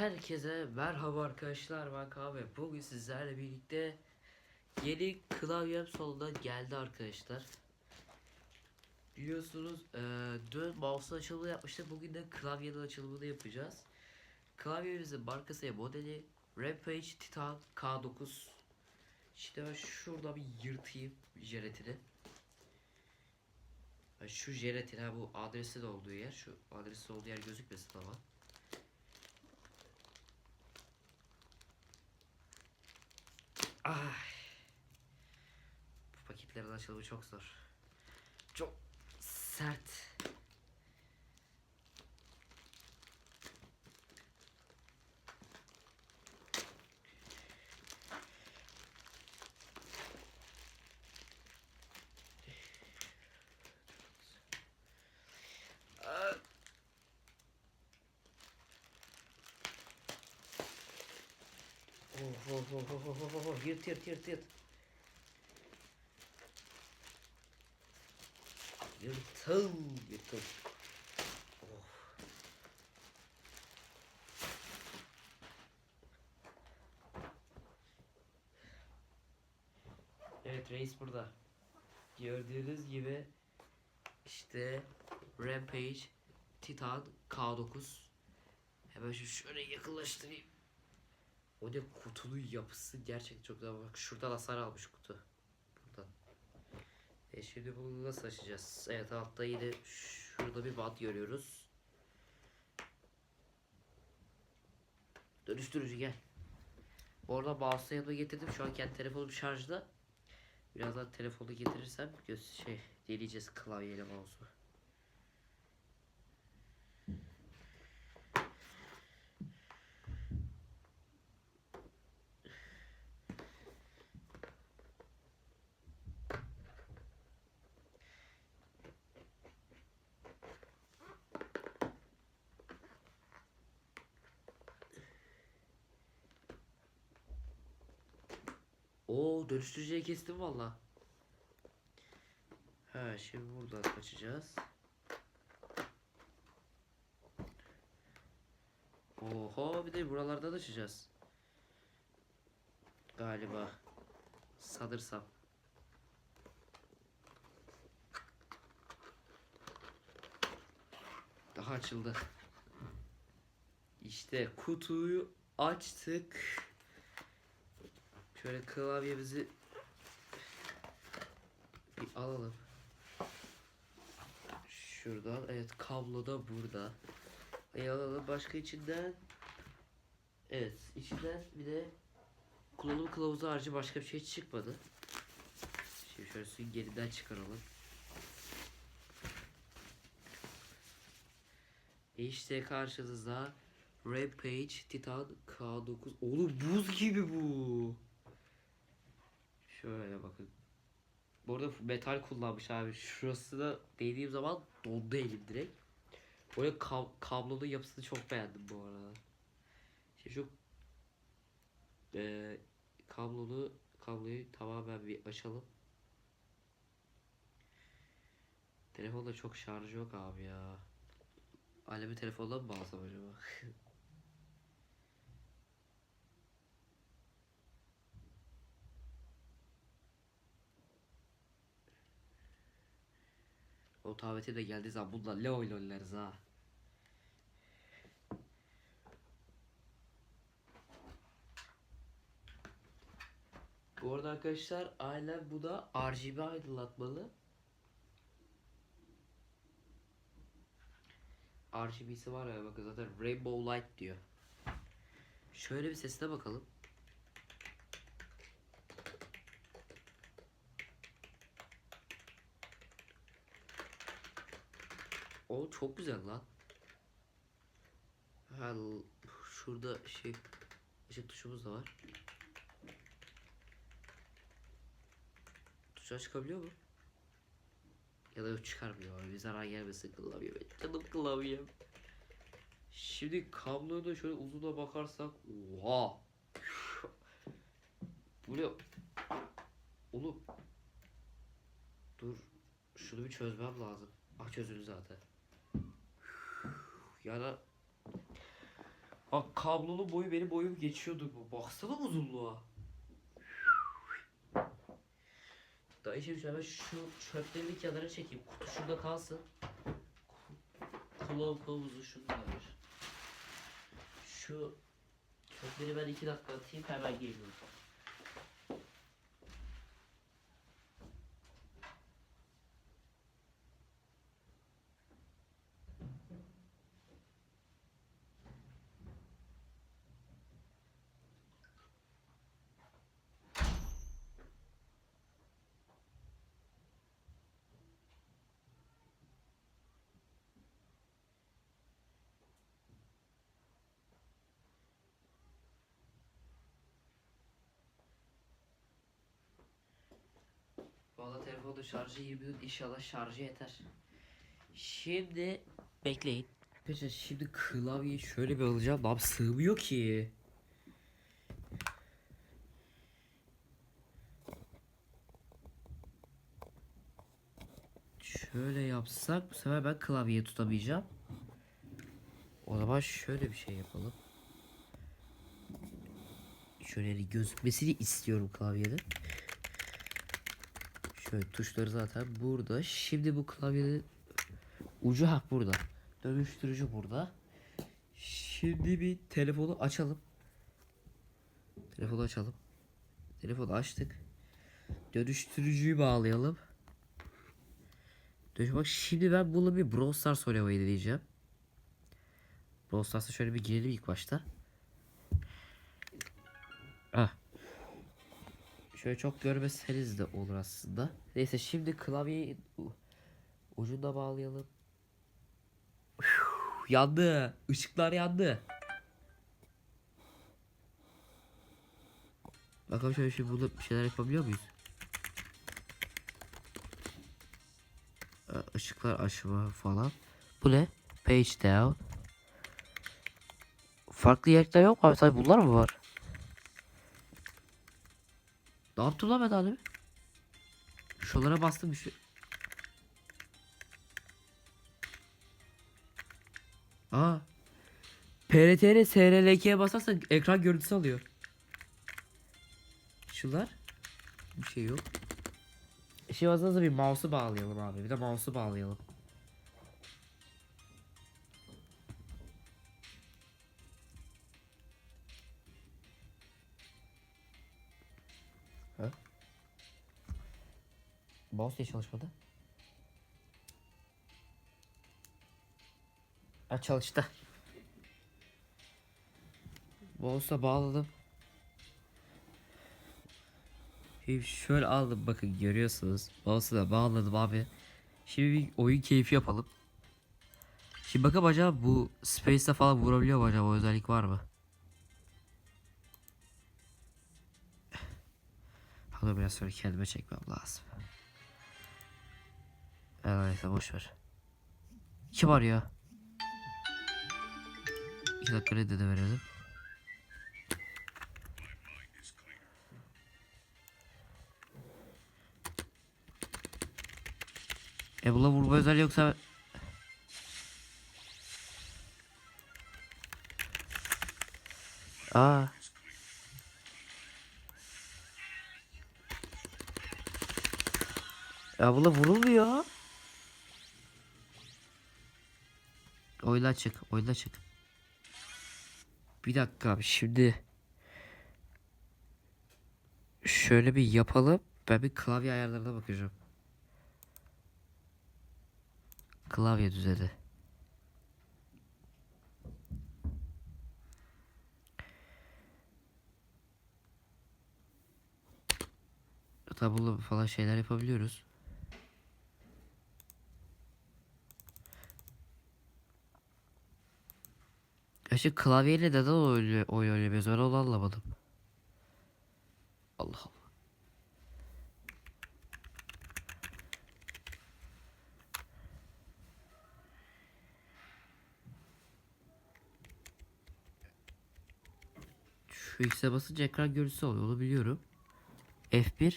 Herkese merhaba arkadaşlar ben Kaan ve bugün sizlerle birlikte yeni klavyem sonunda geldi arkadaşlar. Biliyorsunuz eee dün mouse açılımı yapmıştık bugün de klavyenin açılımını yapacağız. Klavyemizin markası ve modeli Rampage Titan K9. İşte ben şurada bir yırtayım jelatini. Şu jelatin bu adresin olduğu yer şu adresin olduğu yer gözükmesin ama. Ay. Bu paketlerin açılımı çok zor. Çok sert. Oh oh oh oh oh oh oh yırt yırt yırt yırt. Yırtıl yırtıl. Oh. Evet reis burada. Gördüğünüz gibi işte Rampage Titan K9 Hemen şöyle yakınlaştırayım. O ne kutunun yapısı gerçekten çok güzel. Bak şuradan hasar almış kutu. Buradan. E şimdi bunu nasıl açacağız? Evet altta yine şurada bir bant görüyoruz. Dönüştürücü gel. Orada mouse'u yanıma getirdim. Şu an kendi telefonum şarjda. Birazdan telefonu getirirsem göz şey deneyeceğiz klavyeyle mouse'u. Oo dönüştürücüye kestim valla. Ha şimdi buradan açacağız. Oho bir de buralardan açacağız. Galiba. Sanırsam. Daha açıldı. İşte kutuyu açtık. Şöyle klavyemizi bir alalım. Şuradan evet kablo da burada. E alalım başka içinden. Evet içinden bir de kullanım kılavuzu harici başka bir şey çıkmadı. Şimdi şöyle süngerinden çıkaralım. E işte karşınızda Rampage Titan K9. Oğlum buz gibi bu. Şöyle bakın. Bu arada metal kullanmış abi. Şurası da değdiğim zaman dondu elim direkt. Böyle kab kablonun yapısını çok beğendim bu arada. Şimdi şu eee kablolu kabloyu tamamen bir açalım. Telefonda çok şarj yok abi ya. Alemi telefondan mı bağlasam acaba? O tavete de geldiği zaman bunlar le oynarız ha. Bu arada arkadaşlar ailem bu da RGB aydınlatmalı. RGB'si var ya bakın zaten Rainbow Light diyor. Şöyle bir sesine bakalım. O çok güzel lan. Ha, şurada şey ışık tuşumuz da var. Tuşa çıkabiliyor mu? Ya da çıkarmıyor abi. Bir zarar gelmesin klavye. benim. Canım klavyem. Şimdi kabloya da şöyle uzuna bakarsak. Oha. Bu ne? Oğlum. Dur. Şunu bir çözmem lazım. Ah çözüldü zaten. Yani Bak kablolu boyu benim boyum geçiyordu bu. Baksana uzunluğa. Dayı şimdi şöyle şu çöplerini kenara çekeyim. Kutu şurada kalsın. Kulağım kılavuzu şunda var. Şu çöpleri ben iki dakika atayım hemen geliyorum. Telefonun şarjı 20 minut inşallah şarjı yeter. Şimdi bekleyin. Arkadaşlar şimdi klavyeyi şöyle bir alacağım. Abi sığmıyor ki. Şöyle yapsak bu sefer ben klavyeyi tutamayacağım. O zaman şöyle bir şey yapalım. Şöyle gözükmesini istiyorum klavyede. Şöyle tuşları zaten burada. Şimdi bu klavyenin ucu ha burada. Dönüştürücü burada. Şimdi bir telefonu açalım. Telefonu açalım. Telefonu açtık. Dönüştürücüyü bağlayalım. Dönüş bak şimdi ben bunu bir Brawl Stars oynamayı deneyeceğim. Brawl Stars'a şöyle bir girelim ilk başta. Şöyle çok görmeseniz de olur aslında. Neyse şimdi klavyeyi ucunda bağlayalım. Üf, yandı. Işıklar yandı. Bakalım şöyle şimdi burada bir şeyler yapabiliyor muyuz? Ee, Işıklar açma falan. Bu ne? Page down. Farklı yerler yok mu abi? Sadece bunlar mı var? Ne yaptım lan ben daha? Şuralara bastım bir şey. Aa. PRTR SRLK'ye basarsan ekran görüntüsü alıyor. Şunlar. Bir şey yok. Şey bazında bir mouse'u bağlayalım abi. Bir de mouse'u bağlayalım. Mouse niye çalışmadı? Ha çalıştı. Mouse'a bağladım. Şimdi şöyle aldım bakın görüyorsunuz. Mouse'u da bağladım abi. Şimdi bir oyun keyfi yapalım. Şimdi bakalım acaba bu Space'e falan vurabiliyor mu acaba o özellik var mı? Bunu biraz sonra kendime çekmem lazım. Evet boş ver. Kim arıyor? İki dakika reddede verelim. E buna vurma özelliği yoksa Aa. Ya buna vurulmuyor. Oyla açık, oyla açık. Bir dakika abi şimdi şöyle bir yapalım. Ben bir klavye ayarlarına bakacağım. Klavye düzeni. Tablo falan şeyler yapabiliyoruz. Gerçi klavyeyle neden oyun, oyun oynamıyoruz ben onu anlamadım. Allah Allah. Şu X'e basınca ekran görüntüsü oluyor onu biliyorum. F1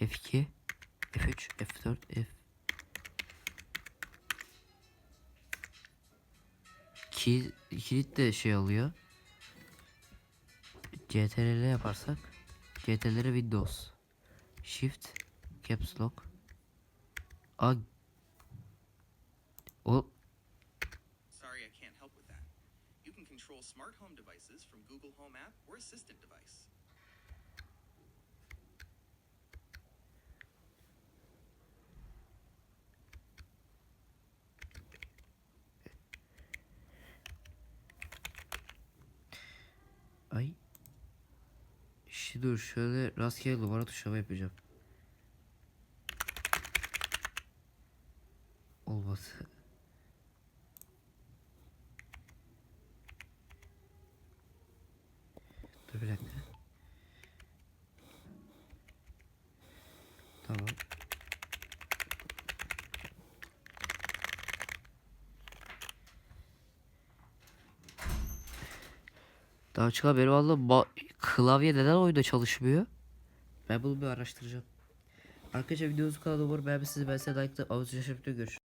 F2 F3 F4 F Kilit, de şey alıyor. CTRL yaparsak CTRL Windows Shift Caps Lock A o Sorry, I can't help with that. You can control smart home devices from Google Home app or Assistant device. Ay Şimdi dur şöyle rastgele numara tuşlama yapacağım. Olmadı. Dur bir dakika. Tamam. Daha çıkan benim valla klavye neden oyunda çalışmıyor? Ben bunu bir araştıracağım. Arkadaşlar videomuzu kanalda umarım beğenmişsiniz. Ben size like'la abone olmayı görüşürüz.